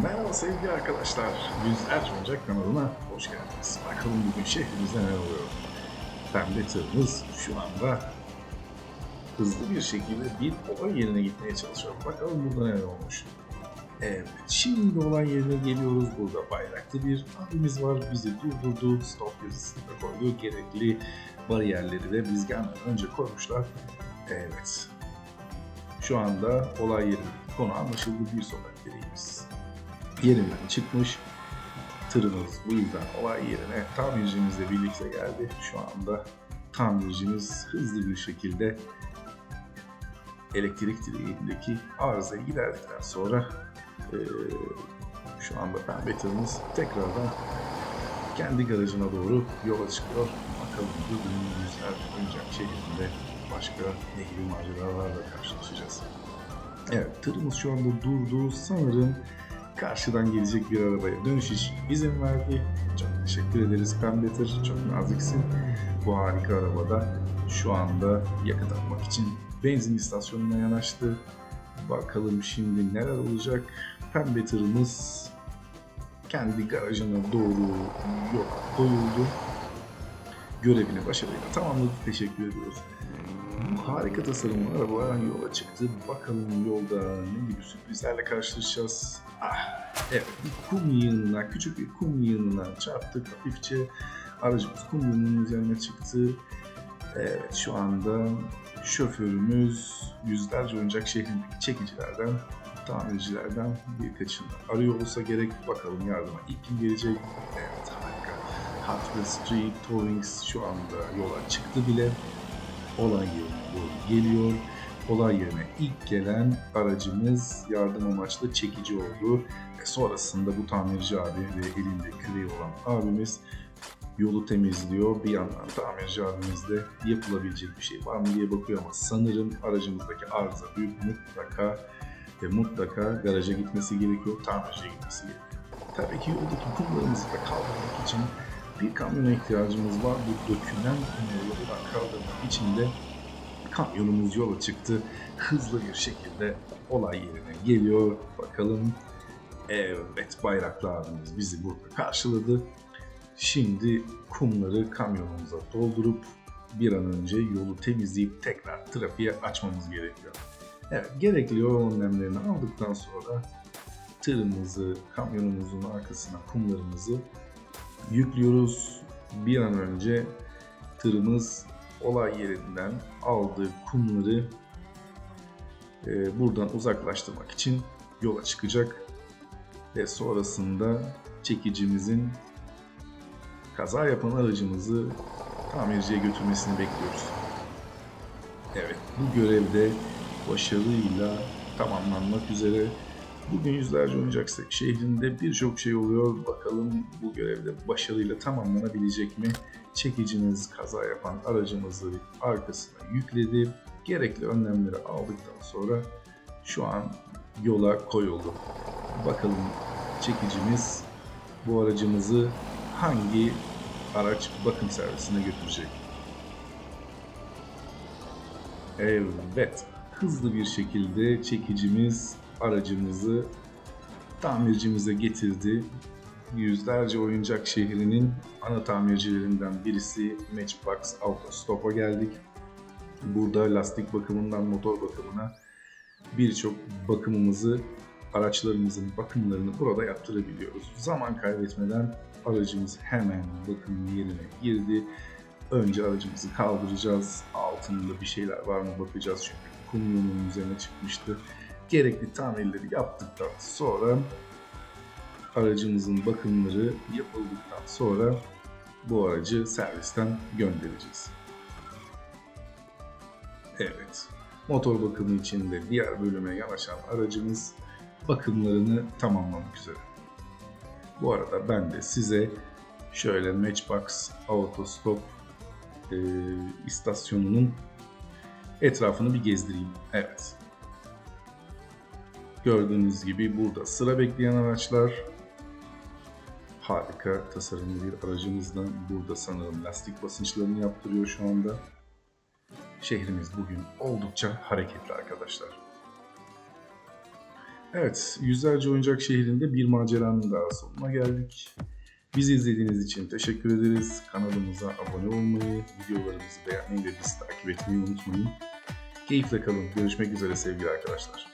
Merhaba sevgili arkadaşlar. Yüzlerce Oyuncak kanalına hoş geldiniz. Bakalım bugün şehrimizde neler oluyor. Pembe tırımız şu anda hızlı bir şekilde bir olay yerine gitmeye çalışıyor. Bakalım burada neler olmuş. Evet, şimdi olay yerine geliyoruz. Burada bayraklı bir abimiz var. Bizi durdurdu. Stop yazısını koydu. Gerekli bariyerleri de biz gelmeden önce koymuşlar. Evet. Şu anda olay yeri konu anlaşıldı. Bir sokak direğimiz yerinden çıkmış. Tırımız bu yüzden olay yerine tamircimizle birlikte geldi. Şu anda tamircimiz hızlı bir şekilde elektrik direğindeki arızayı giderdikten sonra eee, şu anda pembe tırımız tekrardan kendi garajına doğru yola çıkıyor. Bakalım bugün yüzler oyuncak şehrinde başka ne gibi maceralarla karşılaşacağız. Evet tırımız şu anda durdu. Sanırım karşıdan gelecek bir arabaya dönüş için izin verdi. Çok teşekkür ederiz Pembe Tır. Çok naziksin. Bu harika arabada şu anda yakıt atmak için benzin istasyonuna yanaştı. Bakalım şimdi neler olacak. Pembe kendi garajına doğru yola koyuldu. Görevini başarıyla tamamladı. Teşekkür ediyoruz. Bu harika tasarımlı arabalar yola çıktı. Bakalım yolda ne gibi sürprizlerle karşılaşacağız. Ah, evet bir kum yığınına, küçük bir kum yığınına çarptık hafifçe. Aracımız kum yığınının üzerine çıktı. Evet şu anda şoförümüz yüzlerce oyuncak şehrindeki çekicilerden, tamircilerden birkaçını arıyor olsa gerek. Bakalım yardıma ilk kim gelecek? Evet harika. Hot Wheels Street Towings şu anda yola çıktı bile yerine doğru geliyor. Yerine ilk gelen aracımız yardım amaçlı çekici oldu. Ve sonrasında bu tamirci abi ve elinde küreği olan abimiz yolu temizliyor. Bir yandan tamirci abimiz de yapılabilecek bir şey var mı diye bakıyor ama sanırım aracımızdaki arıza büyük mutlaka ve mutlaka garaja gitmesi gerekiyor, tamirciye gitmesi gerekiyor. Tabii ki yoldaki kumlarımızı da kaldırmak için bir kamyona ihtiyacımız var. Bu dökülen yoldan kaldırmak için de kamyonumuz yola çıktı. Hızlı bir şekilde olay yerine geliyor. Bakalım. Evet bayraklı abimiz bizi burada karşıladı. Şimdi kumları kamyonumuza doldurup bir an önce yolu temizleyip tekrar trafiğe açmamız gerekiyor. Evet gerekli yol önlemlerini aldıktan sonra tırımızı kamyonumuzun arkasına kumlarımızı yüklüyoruz. Bir an önce tırımız olay yerinden aldığı kumları e, buradan uzaklaştırmak için yola çıkacak ve sonrasında çekicimizin kaza yapan aracımızı tamirciye götürmesini bekliyoruz. Evet, bu görevde başarıyla tamamlanmak üzere. Bugün yüzlerce oyuncak şehrinde birçok şey oluyor. Bakalım bu görevde başarıyla tamamlanabilecek mi? Çekicimiz kaza yapan aracımızı arkasına yükledi. Gerekli önlemleri aldıktan sonra şu an yola koyuldu. Bakalım çekicimiz bu aracımızı hangi araç bakım servisine götürecek? Evet, hızlı bir şekilde çekicimiz aracımızı tamircimize getirdi. Yüzlerce oyuncak şehrinin ana tamircilerinden birisi Matchbox Auto Stop'a geldik. Burada lastik bakımından motor bakımına birçok bakımımızı, araçlarımızın bakımlarını burada yaptırabiliyoruz. Zaman kaybetmeden aracımız hemen bakım yerine girdi. Önce aracımızı kaldıracağız. Altında bir şeyler var mı bakacağız çünkü kumluğunun üzerine çıkmıştı. Gerekli tamirleri yaptıktan sonra aracımızın bakımları yapıldıktan sonra bu aracı servisten göndereceğiz. Evet. Motor bakımı için de diğer bölüme yanaşan aracımız bakımlarını tamamlamak üzere. Bu arada ben de size şöyle Matchbox Autostop e, istasyonunun etrafını bir gezdireyim. Evet. Gördüğünüz gibi burada sıra bekleyen araçlar. Harika tasarımlı bir aracımızla burada sanırım lastik basınçlarını yaptırıyor şu anda. Şehrimiz bugün oldukça hareketli arkadaşlar. Evet, yüzlerce oyuncak şehrinde bir maceranın daha sonuna geldik. Bizi izlediğiniz için teşekkür ederiz. Kanalımıza abone olmayı, videolarımızı beğenmeyi ve bizi takip etmeyi unutmayın. Keyifle kalın. Görüşmek üzere sevgili arkadaşlar.